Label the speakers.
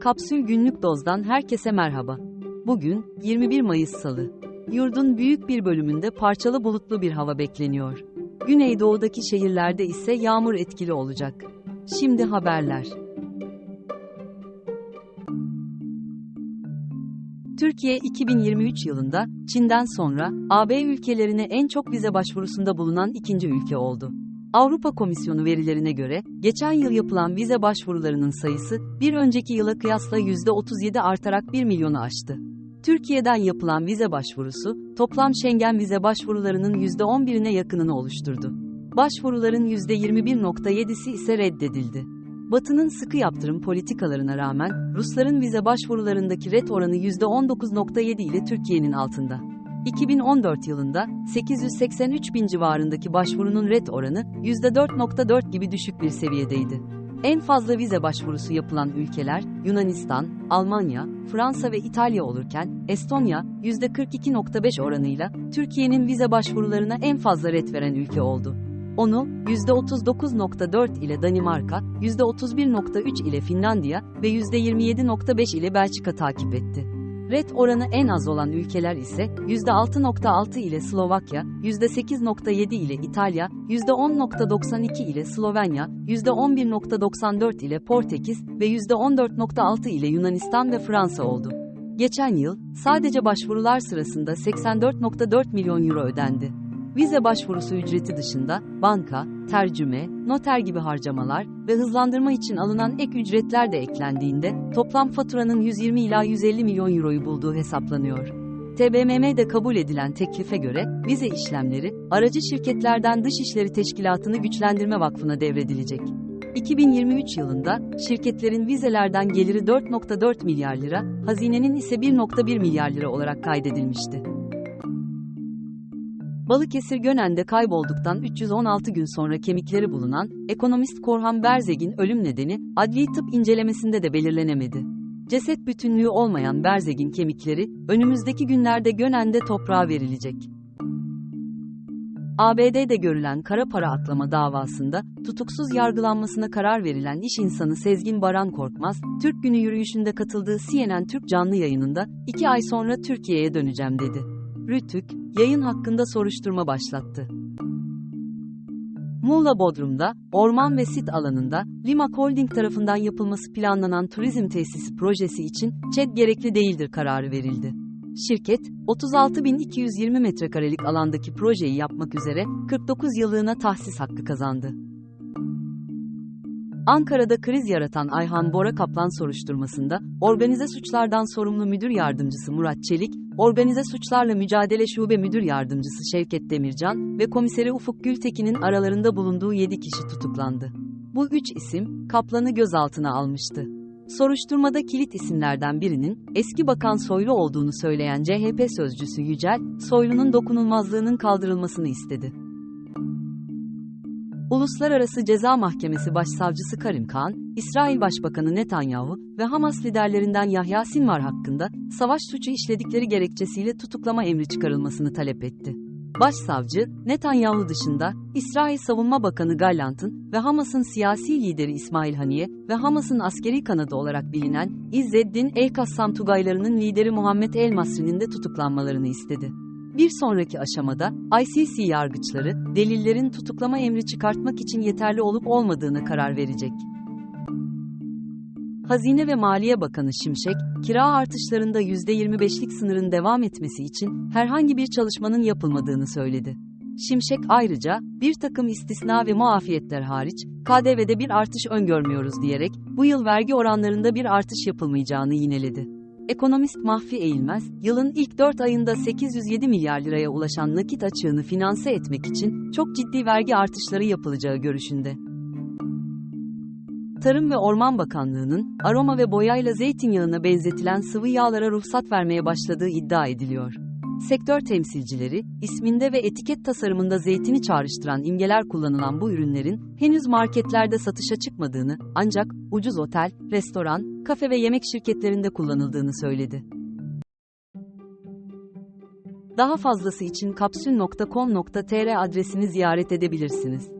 Speaker 1: Kapsül Günlük Doz'dan herkese merhaba. Bugün 21 Mayıs Salı. Yurdun büyük bir bölümünde parçalı bulutlu bir hava bekleniyor. Güneydoğudaki şehirlerde ise yağmur etkili olacak. Şimdi haberler. Türkiye 2023 yılında Çin'den sonra AB ülkelerine en çok vize başvurusunda bulunan ikinci ülke oldu. Avrupa Komisyonu verilerine göre, geçen yıl yapılan vize başvurularının sayısı, bir önceki yıla kıyasla %37 artarak 1 milyonu aştı. Türkiye'den yapılan vize başvurusu, toplam Schengen vize başvurularının %11'ine yakınını oluşturdu. Başvuruların %21.7'si ise reddedildi. Batı'nın sıkı yaptırım politikalarına rağmen, Rusların vize başvurularındaki red oranı %19.7 ile Türkiye'nin altında. 2014 yılında 883 bin civarındaki başvurunun red oranı %4.4 gibi düşük bir seviyedeydi. En fazla vize başvurusu yapılan ülkeler Yunanistan, Almanya, Fransa ve İtalya olurken Estonya %42.5 oranıyla Türkiye'nin vize başvurularına en fazla red veren ülke oldu. Onu %39.4 ile Danimarka, %31.3 ile Finlandiya ve %27.5 ile Belçika takip etti. Red oranı en az olan ülkeler ise %6.6 ile Slovakya, %8.7 ile İtalya, %10.92 ile Slovenya, %11.94 ile Portekiz ve %14.6 ile Yunanistan ve Fransa oldu. Geçen yıl sadece başvurular sırasında 84.4 milyon euro ödendi. Vize başvurusu ücreti dışında banka, tercüme, noter gibi harcamalar ve hızlandırma için alınan ek ücretler de eklendiğinde toplam faturanın 120 ila 150 milyon euroyu bulduğu hesaplanıyor. TBMM'de kabul edilen teklife göre vize işlemleri aracı şirketlerden Dışişleri Teşkilatı'nı Güçlendirme Vakfı'na devredilecek. 2023 yılında şirketlerin vizelerden geliri 4.4 milyar lira, hazinenin ise 1.1 milyar lira olarak kaydedilmişti. Balıkesir Gönen'de kaybolduktan 316 gün sonra kemikleri bulunan, ekonomist Korhan Berzeg'in ölüm nedeni, adli tıp incelemesinde de belirlenemedi. Ceset bütünlüğü olmayan Berzeg'in kemikleri, önümüzdeki günlerde Gönen'de toprağa verilecek. ABD'de görülen kara para aklama davasında, tutuksuz yargılanmasına karar verilen iş insanı Sezgin Baran Korkmaz, Türk Günü yürüyüşünde katıldığı CNN Türk canlı yayınında, iki ay sonra Türkiye'ye döneceğim dedi. Rütük, yayın hakkında soruşturma başlattı. Muğla Bodrum'da, orman ve sit alanında, Limak Holding tarafından yapılması planlanan turizm tesisi projesi için ÇED gerekli değildir kararı verildi. Şirket, 36.220 metrekarelik alandaki projeyi yapmak üzere 49 yıllığına tahsis hakkı kazandı. Ankara'da kriz yaratan Ayhan Bora Kaplan soruşturmasında, organize suçlardan sorumlu müdür yardımcısı Murat Çelik, Organize Suçlarla Mücadele Şube Müdür Yardımcısı Şevket Demircan ve komiseri Ufuk Gültekin'in aralarında bulunduğu 7 kişi tutuklandı. Bu üç isim, Kaplan'ı gözaltına almıştı. Soruşturmada kilit isimlerden birinin, eski bakan Soylu olduğunu söyleyen CHP sözcüsü Yücel, Soylu'nun dokunulmazlığının kaldırılmasını istedi. Uluslararası Ceza Mahkemesi Başsavcısı Karim Khan, İsrail Başbakanı Netanyahu ve Hamas liderlerinden Yahya Sinvar hakkında savaş suçu işledikleri gerekçesiyle tutuklama emri çıkarılmasını talep etti. Başsavcı, Netanyahu dışında, İsrail Savunma Bakanı Gallant'ın ve Hamas'ın siyasi lideri İsmail Haniye ve Hamas'ın askeri kanadı olarak bilinen İzzeddin El-Kassam Tugaylarının lideri Muhammed El-Masri'nin de tutuklanmalarını istedi. Bir sonraki aşamada, ICC yargıçları, delillerin tutuklama emri çıkartmak için yeterli olup olmadığına karar verecek. Hazine ve Maliye Bakanı Şimşek, kira artışlarında %25'lik sınırın devam etmesi için herhangi bir çalışmanın yapılmadığını söyledi. Şimşek ayrıca, bir takım istisna ve muafiyetler hariç, KDV'de bir artış öngörmüyoruz diyerek, bu yıl vergi oranlarında bir artış yapılmayacağını yineledi. Ekonomist Mahfi Eğilmez, yılın ilk 4 ayında 807 milyar liraya ulaşan nakit açığını finanse etmek için çok ciddi vergi artışları yapılacağı görüşünde. Tarım ve Orman Bakanlığı'nın aroma ve boyayla zeytinyağına benzetilen sıvı yağlara ruhsat vermeye başladığı iddia ediliyor. Sektör temsilcileri, isminde ve etiket tasarımında zeytini çağrıştıran imgeler kullanılan bu ürünlerin henüz marketlerde satışa çıkmadığını, ancak ucuz otel, restoran, kafe ve yemek şirketlerinde kullanıldığını söyledi. Daha fazlası için kapsül.com.tr adresini ziyaret edebilirsiniz.